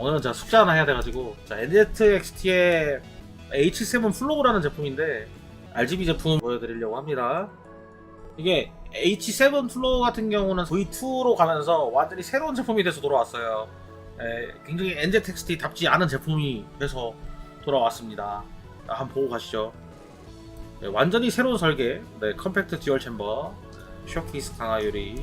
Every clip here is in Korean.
오늘은 제가 숙제 하나 해야 돼가지고. 자 NZXT의 H7 플로우라는 제품인데 RGB 제품 보여드리려고 합니다. 이게 H7 플로우 같은 경우는 V2로 가면서 완전히 새로운 제품이 돼서 돌아왔어요. 에, 굉장히 NZXT답지 않은 제품이 돼서 돌아왔습니다. 자, 한번 보고 가시죠. 네, 완전히 새로운 설계. 네, 컴팩트 듀얼 챔버 쇼케이스 강화 유리.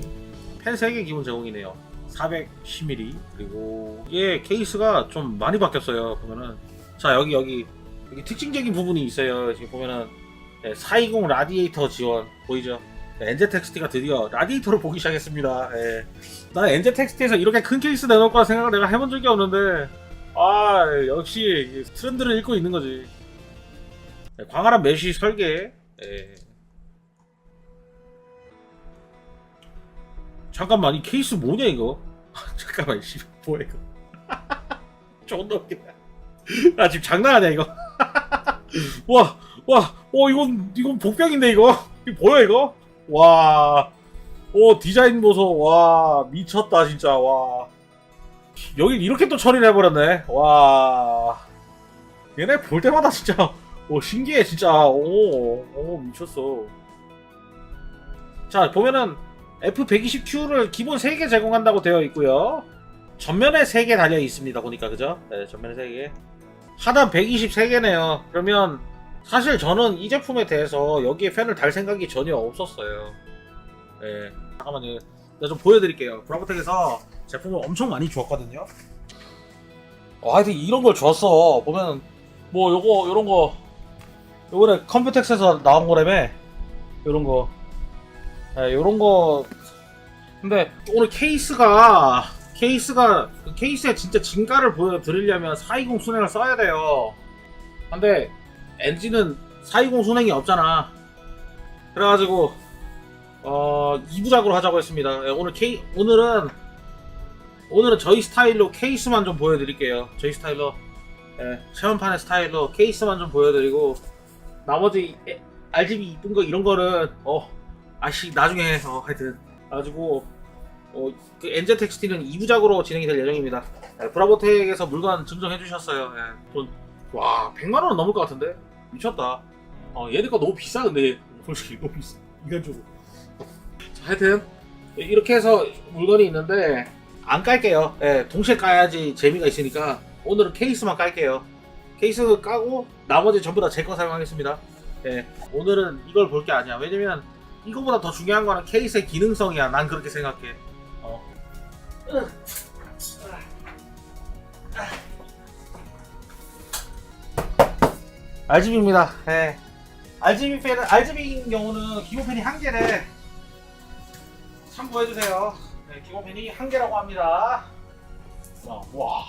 펜 3개 기본 제공이네요 410mm 그리고 이게 케이스가 좀 많이 바뀌었어요 보면은. 자 여기 여기 여기 특징적인 부분이 있어요. 지금 보면은 네, 420 라디에이터 지원 보이죠? 네, NZXT가 드디어 라디에이터를 보기 시작했습니다. 예. 난 NZXT에서 이렇게 큰 케이스 내놓을 거라 생각을 내가 해본 적이 없는데 아 역시 트렌드를 읽고 있는 거지. 네, 광활한 메쉬 설계. 예. 잠깐만 이 케이스 뭐냐 이거 잠깐만 씨 뭐야 이거. 존나 웃기다. 나 지금 장난하냐 이거? 와 와 어 이건 이건 복병인데 이거? 이거 뭐야 이거? 와오 디자인 보소. 와 미쳤다 진짜. 와. 여기 이렇게 또 처리를 해버렸네. 와. 얘네 볼 때마다 진짜 오 신기해 진짜. 오, 오 미쳤어. 자 보면은 F120Q를 기본 3개 제공한다고 되어 있고요. 전면에 3개 달려 있습니다. 보니까 그죠? 네, 전면에 3개. 하단 123개네요. 그러면 사실 저는 이 제품에 대해서 여기에 팬을 달 생각이 전혀 없었어요. 네, 잠깐만요. 내가 좀 보여드릴게요. 브라보텍에서 제품을 엄청 많이 주었거든요. 어, 하여튼 이런 걸 줬어. 보면 뭐 요거 요런 거 요번에 컴퓨텍스에서 나온 거라며 요런 거 네, 요런 거. 근데 오늘 케이스가 케이스가 그 케이스의 진짜 진가를 보여드리려면 420 순행을 써야 돼요. 근데 엔진은 420 순행이 없잖아. 그래가지고 어 2부작으로 하자고 했습니다. 예, 오늘 케이 오늘은 오늘은 저희 스타일로 케이스만 좀 보여드릴게요. 저희 스타일로. 예, 체험판의 스타일로 케이스만 좀 보여드리고 나머지 에, RGB 이쁜 거 이런 거는 어 아씨 나중에 어 하여튼 가지고 어, 그 NZXT는 2부작으로 진행이 될 예정입니다. 네, 브라보텍에서 물건 증정해 주셨어요. 예, 돈, 와 100만 원은 넘을 것 같은데 미쳤다. 어, 얘네 거 너무 비싸 근데 솔직히 너무 비싸. 인간적으로. 자, 하여튼 이렇게 해서 물건이 있는데 안 깔게요. 예, 동시에 까야지 재미가 있으니까 오늘은 케이스만 깔게요. 케이스 까고 나머지 전부 다 제 거 사용하겠습니다. 예, 오늘은 이걸 볼 게 아니야. 왜냐면 이거보다 더 중요한 거는 케이스의 기능성이야. 난 그렇게 생각해. 어. RGB입니다. 예. RGB 팬은 RGB인 경우는 기본 팬이 한 개래. 참고해 주세요. 네, 기본 팬이 한 개라고 합니다. 와, 와.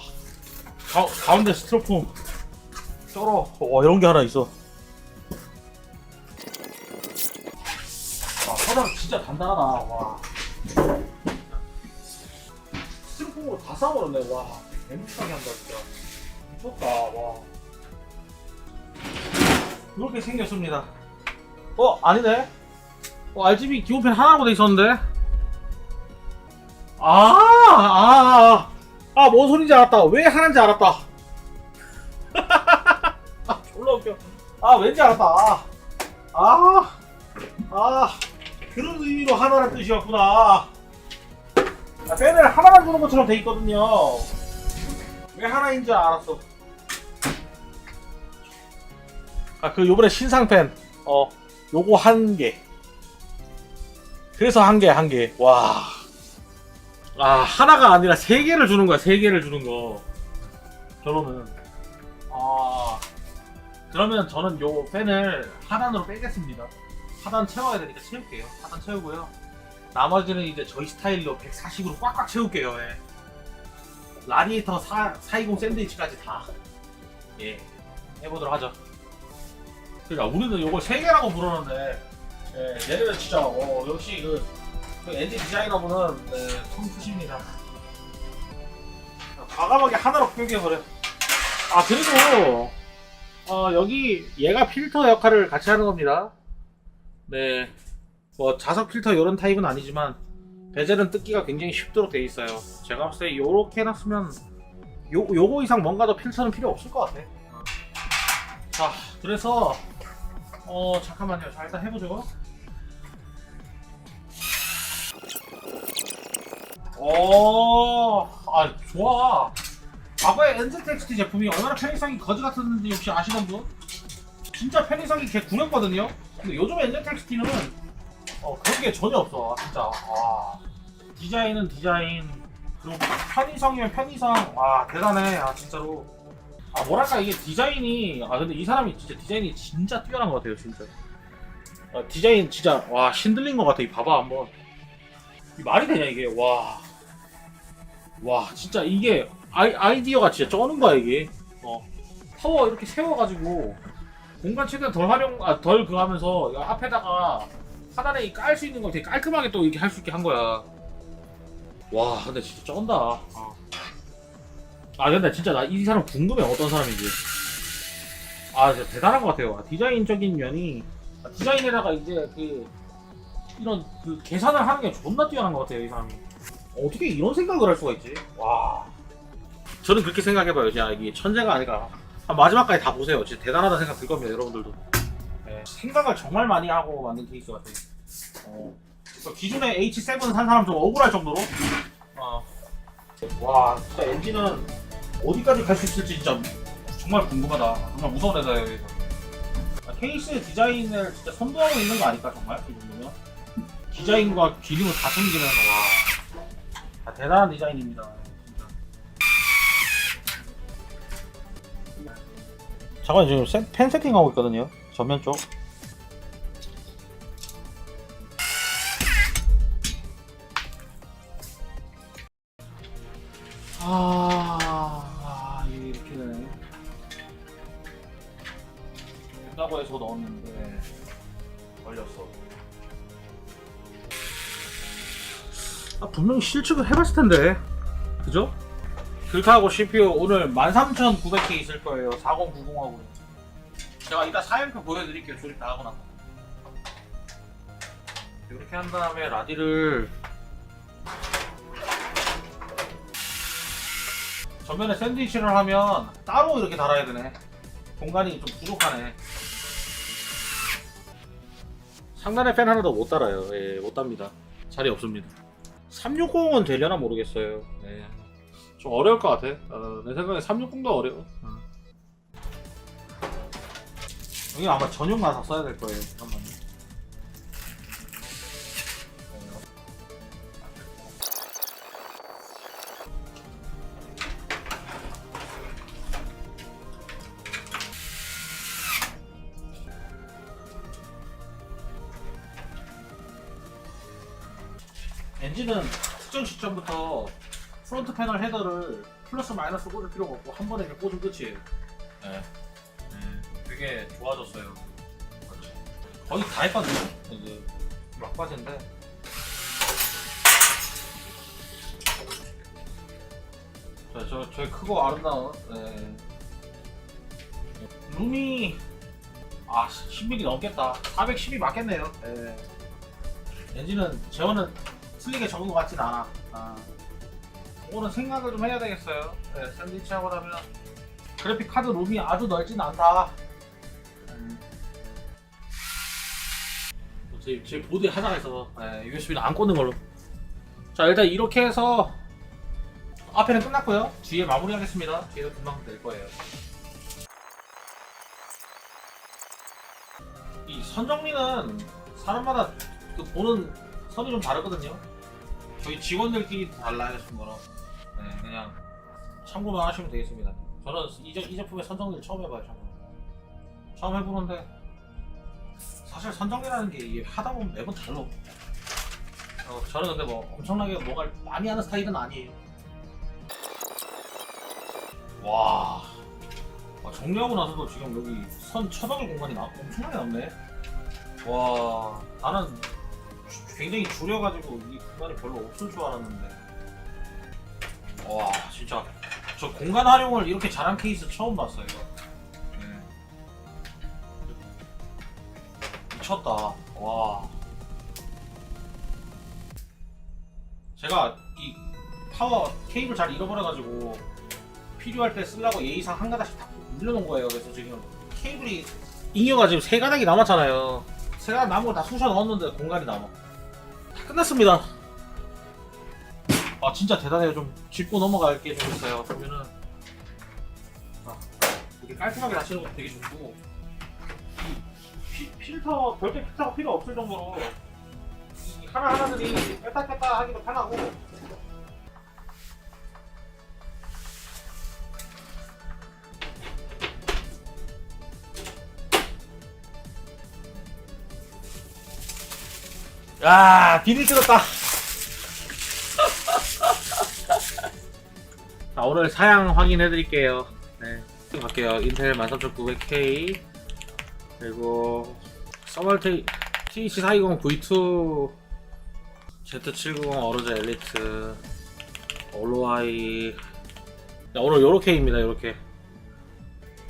가, 가운데 스티로폼 쩔어. 와, 이런 게 하나 있어. 와, 서당 진짜 단단하다. 와. 스티로폼으로 다 싸버렸네. 와. 뱀비싸게 한다, 진짜. 미쳤다. 와. 이렇게 생겼습니다. 어, 아니네. 어, RGB 기본펜 하나로 돼 있었는데. 아, 아, 아, 아, 뭔 소린지 알았다. 왜 하나인지 알았다. 아, 졸라 웃겨. 아, 왠지 알았다. 아, 아, 아, 그런 의미로 하나라는 뜻이었구나. 아, 펜을 하나만 주는 것처럼 돼 있거든요. 왜 하나인지 알았어. 아, 그 요번에 신상 펜. 어, 요거 한 개. 그래서 한 개, 한 개. 와. 아, 하나가 아니라 세 개를 주는 거야, 세 개를 주는 거. 결론은. 아. 그러면 저는 요 펜을 하단으로 빼겠습니다. 하단 채워야 되니까 채울게요. 하단 채우고요. 나머지는 이제 저희 스타일로 140으로 꽉꽉 채울게요. 예. 라디에이터 4, 420 샌드위치까지 다. 예. 해보도록 하죠. 그러니까 우리는 이걸 세 개라고 부르는데 예, 얘네는 진짜 어, 역시 그, 그 엔진 디자이너분은 네, 손 푸십니다. 과감하게 하나로 표기해버려. 아 그리고 어, 여기 얘가 필터 역할을 같이 하는 겁니다. 네, 뭐 자석 필터 이런 타입은 아니지만 베젤은 뜯기가 굉장히 쉽도록 돼 있어요. 제가 봤을 때 이렇게 해놨으면 요, 요거 이상 뭔가 더 필터는 필요 없을 것 같아. 자, 그래서 어 잠깐만요. 자 일단 해보죠. 오, 아 좋아. 과거에 NZXT 제품이 얼마나 편의성이 거지 같았는지 혹시 아시는 분? 진짜 편의성이 개 구렸거든요. 근데 요즘 NZXT는 어 그런 게 전혀 없어. 진짜. 와. 디자인은 디자인 그리고 편의성이면 편의성. 와 대단해. 아 진짜로. 아 뭐랄까 이게 디자인이 아 근데 이 사람이 진짜 디자인이 진짜 뛰어난 것 같아요 진짜. 아, 디자인 진짜 와 신들린 것 같아. 이 봐봐 한번. 이 말이 되냐 이게 와. 와 진짜 이게 아이, 아이디어가 진짜 쩌는 거야 이게. 어 파워 이렇게 세워가지고 공간 최대한 덜 활용 아덜 그거 하면서 이 앞에다가 하단에 깔 수 있는 걸 되게 깔끔하게 또 이렇게 할 수 있게 한 거야. 와 근데 진짜 쩐다. 아, 아 근데 진짜 나 이 사람 궁금해 어떤 사람인지. 아 진짜 대단한 것 같아요. 아, 디자인적인 면이 아, 디자인에다가 이제 그 이런 그 계산을 하는 게 존나 뛰어난 것 같아요 이 사람이. 어떻게 이런 생각을 할 수가 있지? 와. 저는 그렇게 생각해봐요. 그냥 이게 천재가 아니라 아, 마지막까지 다 보세요. 진짜 대단하다 생각 들 겁니다, 여러분들도. 네, 생각을 정말 많이 하고 만든 케이스 같아요. 어, 기존에 H7 산 사람 좀 억울할 정도로. 어, 와, 진짜 엔진은 어디까지 갈 수 있을지 진짜 정말 궁금하다. 정말 무서운 회사예요. 아, 케이스 디자인을 진짜 선도하고 있는 거 아닐까 정말 이 정도면? 디자인과 기능을 다 숨기면서 와, 아, 대단한 디자인입니다. 잠깐 지금 세- 펜 세팅하고 있거든요. 전면 쪽. 아, 아 이게 이렇게 되네. 된다고 해서 넣었는데 걸렸어. 아 분명히 실측을 해봤을 텐데, 그죠? 글카하고 CPU 오늘 13,900개 있을 거예요. 4090하고. 제가 이따 사연표 보여드릴게요. 조립 다 하고 나서. 이렇게 한 다음에 라디를 전면에 샌드위치를 하면 따로 이렇게 달아야 되네. 공간이 좀 부족하네. 상단에 팬 하나도 못 달아요. 예, 못 답니다. 자리 없습니다. 360은 되려나 모르겠어요. 예. 좀 어려울 것 같아. 어, 내 생각에 360도 어려워. 어. 여기 아마 전용 나사 써야 될 거예요. 잠깐만요. 엔진은 특정 시점부터 프론트 패널 헤더를 플러스 마이너스 꽂을 필요가 없고 한 번에 그냥 꽂으면 끝이에요. 네. 네, 되게 좋아졌어요. 거의 다 했거든요. 이제 막바지인데. 저, 저, 저 크고 아름다운, 네. 룸이, 아, 10mm 넘겠다. 410이 맞겠네요. 네. 엔진은, 제어는 틀리게 적은 것 같진 않아. 아. 오늘은 생각을 좀 해야 되겠어요. 네, 샌드위치 하고 나면 그래픽 카드 룸이 아주 넓진 않다. 음. 제, 제 보드에 하자가 있어서 네, USB는 안 꽂는 걸로. 자 일단 이렇게 해서 앞에는 끝났고요. 뒤에 마무리하겠습니다. 뒤에도 금방 될 거예요. 이 선정리는 사람마다 그 보는 선이 좀 다르거든요. 저희 직원들끼리 달라요, 친구는. 네, 그냥 참고만 하시면 되겠습니다. 저는 이, 제- 이 제품의 선정리를 처음 해봐요, 참고. 처음 해보는데 사실 선정리라는 게 이게 하다 보면 매번 달라. 어, 저는 근데 뭐 엄청나게 뭔가 를 많이 하는 스타일은 아니에요. 와, 와, 정리하고 나서도 지금 여기 선 처박을 공간이 나, 엄청나게 남네. 와, 나는 주- 굉장히 줄여가지고 이 공간이 별로 없을 줄 알았는데. 와, 진짜 저 공간 활용을 이렇게 잘한 케이스 처음 봤어요. 네. 미쳤다. 와. 제가 이 파워 케이블 잘 잃어버려가지고 필요할 때 쓰려고 예의상 한 가닥씩 다 물려놓은 거예요. 그래서 지금 케이블이 잉여가 지금 세 가닥이 남았잖아요. 세 가닥 남은 거 다 쑤셔 넣었는데 공간이 남아. 다 끝났습니다. 아 진짜 대단해요. 좀 짚고 넘어갈 게 좀 있어요. 그러면은 아, 이렇게 깔끔하게 다치는 것도 되게 좋고 이 피- 필터 별도 필터가 필요 없을 정도로 이 하나 하나들이 뺐다 뺐다 하기도 편하고 야 비닐 뜯었다 자 오늘 사양 확인해 드릴게요. 네 갈게요. 인텔 13900K 그리고 서멀트 TH420 V2 Z790 어로즈 엘리트 올로아이. 자, 오늘 요렇게입니다 요렇게.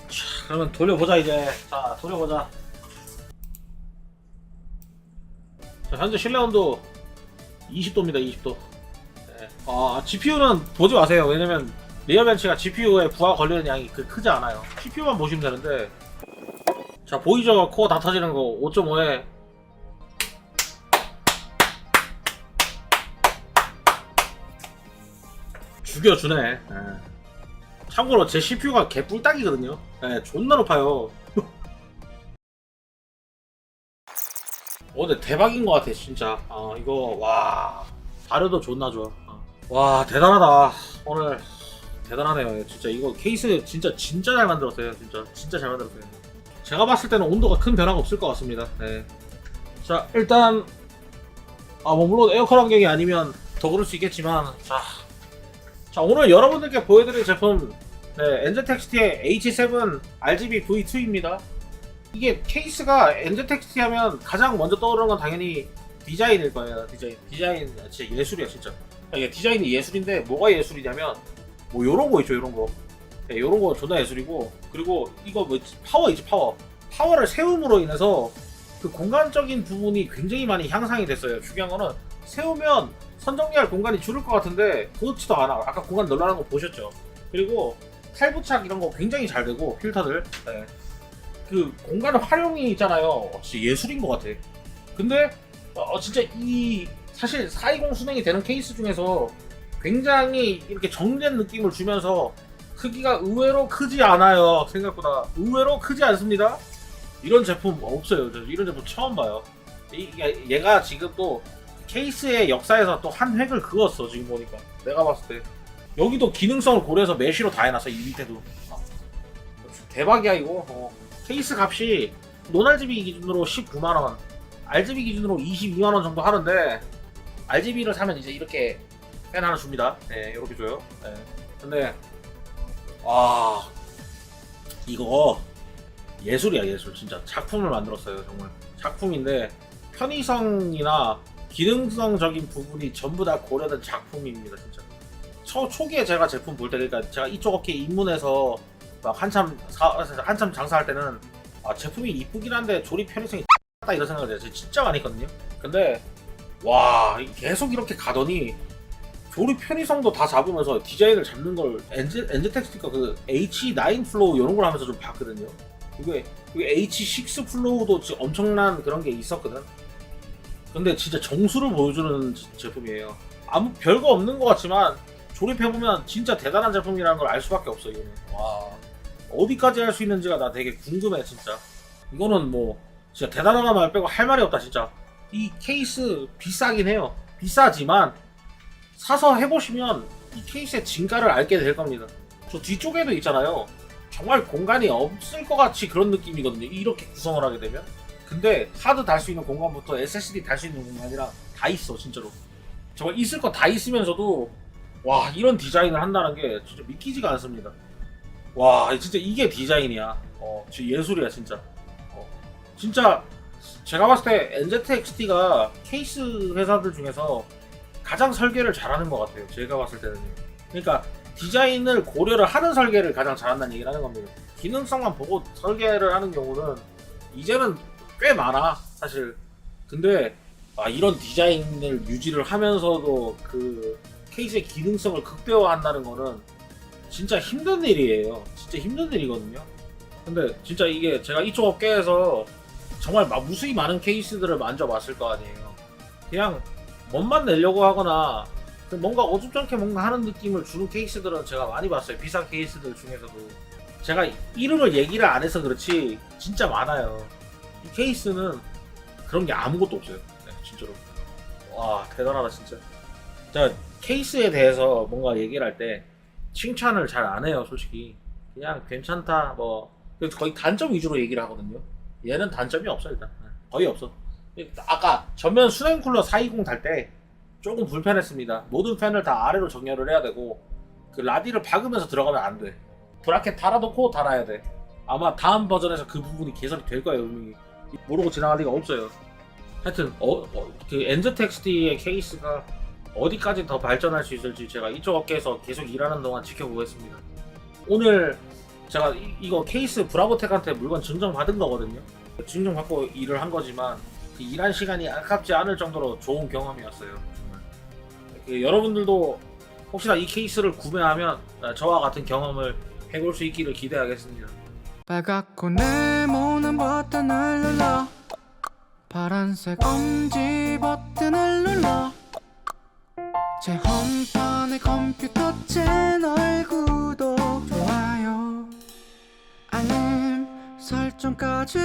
자, 그러면 돌려보자 이제. 자 돌려보자. 자, 현재 실내 온도 20도입니다 20도. 네. 아 GPU는 보지 마세요. 왜냐면 리어벤치가 GPU에 부하 걸리는 양이 그 크지 않아요. CPU만 보시면 되는데. 자 보이죠? 코어 다 터지는 거. 5.5에. 죽여주네. 예. 참고로 제 CPU가 개뿔딱이거든요. 예, 존나 높아요. 어 근데 대박인 것 같아 진짜. 어 이거 와. 발효도 존나 좋아. 어. 와 대단하다. 오늘 대단하네요. 진짜 이거 케이스 진짜 진짜 잘 만들었어요. 진짜 진짜 잘 만들었어요. 제가 봤을 때는 온도가 큰 변화가 없을 것 같습니다. 네. 자 일단 아 뭐 물론 에어컨 환경이 아니면 더 그럴 수 있겠지만 자, 자 오늘 여러분들께 보여드릴 제품 네, 엔젤텍스트의 H7 RGB V2입니다. 이게 케이스가 엔젤텍스트 하면 가장 먼저 떠오르는 건 당연히 디자인일 거예요 디자인. 디자인 진짜 예술이야 진짜 이게 디자인이 예술인데 뭐가 예술이냐면 뭐 요런 거 있죠 요런 거. 네, 요런 거 존나 예술이고 그리고 이거 뭐 파워 있지 파워. 파워를 세움으로 인해서 그 공간적인 부분이 굉장히 많이 향상이 됐어요. 중요한 거는 세우면 선정리할 공간이 줄을 것 같은데 그렇지도 않아. 아까 공간 널널한 거 보셨죠? 그리고 탈부착 이런 거 굉장히 잘 되고 필터들. 네. 그 공간 활용이 있잖아요. 어, 진짜 예술인 것 같아. 근데 어, 진짜 이 사실 420 순행이 되는 케이스 중에서 굉장히 이렇게 정된 느낌을 주면서 크기가 의외로 크지 않아요. 생각보다 의외로 크지 않습니다. 이런 제품 없어요. 저 이런 제품 처음 봐요. 얘가 지금 또 케이스의 역사에서 또 한 획을 그었어. 지금 보니까 내가 봤을 때 여기도 기능성을 고려해서 메쉬로 다 해놨어. 이 밑에도 어. 대박이야 이거. 어. 케이스 값이 논 RGB 기준으로 19만 원, RGB 기준으로 22만 원 정도 하는데 RGB를 사면 이제 이렇게 펜 하나 줍니다. 네, 이렇게 줘요. 네. 근데 아 이거 예술이야 예술 진짜 작품을 만들었어요 정말 작품인데 편의성이나 기능성적인 부분이 전부 다 고려된 작품입니다 진짜 초, 초기에 제가 제품 볼 때 그러니까 제가 이쪽 업계 입문해서 막 한참 사, 한참 장사할 때는 아 제품이 이쁘긴 한데 조립 편의성이 다 이런 생각을 제가 진짜 많이 했거든요 근데 와 계속 이렇게 가더니 조립 편의성도 다 잡으면서 디자인을 잡는 걸 엔즈 텍스트가 그 H9 플로우 이런 걸 하면서 좀 봤거든요. 이게 이게 H6 플로우도 엄청난 그런 게 있었거든. 근데 진짜 정수를 보여주는 지- 제품이에요. 아무 별거 없는 것 같지만 조립해 보면 진짜 대단한 제품이라는 걸 알 수밖에 없어 이거는. 와 어디까지 할 수 있는지가 나 되게 궁금해 진짜. 이거는 뭐 진짜 대단하다 말 빼고 할 말이 없다 진짜. 이 케이스 비싸긴 해요. 비싸지만 사서 해보시면 이 케이스의 진가를 알게 될 겁니다. 저 뒤쪽에도 있잖아요. 정말 공간이 없을 것 같이 그런 느낌이거든요. 이렇게 구성을 하게 되면. 근데 하드 달 수 있는 공간부터 SSD 달 수 있는 공간이랑 다 있어, 진짜로. 정말 있을 거 다 있으면서도 와 이런 디자인을 한다는 게 진짜 믿기지가 않습니다. 와 진짜 이게 디자인이야. 어, 진짜 예술이야 진짜. 어, 진짜 제가 봤을 때 NZXT가 케이스 회사들 중에서 가장 설계를 잘하는 것 같아요. 제가 봤을 때는. 그러니까 디자인을 고려를 하는 설계를 가장 잘한다는 얘기를 하는 겁니다. 기능성만 보고 설계를 하는 경우는 이제는 꽤 많아 사실. 근데 아, 이런 디자인을 유지를 하면서도 그 케이스의 기능성을 극대화한다는 거는 진짜 힘든 일이에요. 진짜 힘든 일이거든요. 근데 진짜 이게 제가 이쪽 업계에서 정말 막 무수히 많은 케이스들을 만져봤을 거 아니에요. 그냥 멋만 내려고 하거나 그 뭔가 어줍잖게 뭔가 하는 느낌을 주는 케이스들은 제가 많이 봤어요. 비싼 케이스들 중에서도. 제가 이름을 얘기를 안 해서 그렇지 진짜 많아요. 이 케이스는 그런 게 아무것도 없어요. 네, 진짜로. 와 대단하다 진짜. 제가 케이스에 대해서 뭔가 얘기를 할 때 칭찬을 잘 안 해요, 솔직히. 그냥 괜찮다, 뭐 거의 단점 위주로 얘기를 하거든요. 얘는 단점이 없어 일단 네, 거의 없어. 아까 전면 수냉 쿨러 420 달 때 조금 불편했습니다. 모든 팬을 다 아래로 정렬을 해야 되고 그 라디를 박으면서 들어가면 안 돼. 브라켓 달아놓고 달아야 돼. 아마 다음 버전에서 그 부분이 개선이 될 거예요, 분명히. 모르고 지나갈 리가 없어요. 하여튼 어, 어, 그 엔즈텍스티의 케이스가 어디까지 더 발전할 수 있을지 제가 이쪽 업계에서 계속 일하는 동안 지켜보겠습니다. 오늘 제가 이, 이거 케이스 브라보텍한테 물건 증정 받은 거거든요. 진정 받고 일을 한 거지만 그 일한 시간이 아깝지 않을 정도로 좋은 경험이었어요. 그 여러분들도 혹시나 이 케이스를 구매하면 저와 같은 경험을 해볼 수 있기를 기대하겠습니다. 빨갛고 네모난 버튼을 눌러 파란색 엄지 버튼을 눌러 제 홈판의 컴퓨터 채널 구독 좋아요 알림 설정까지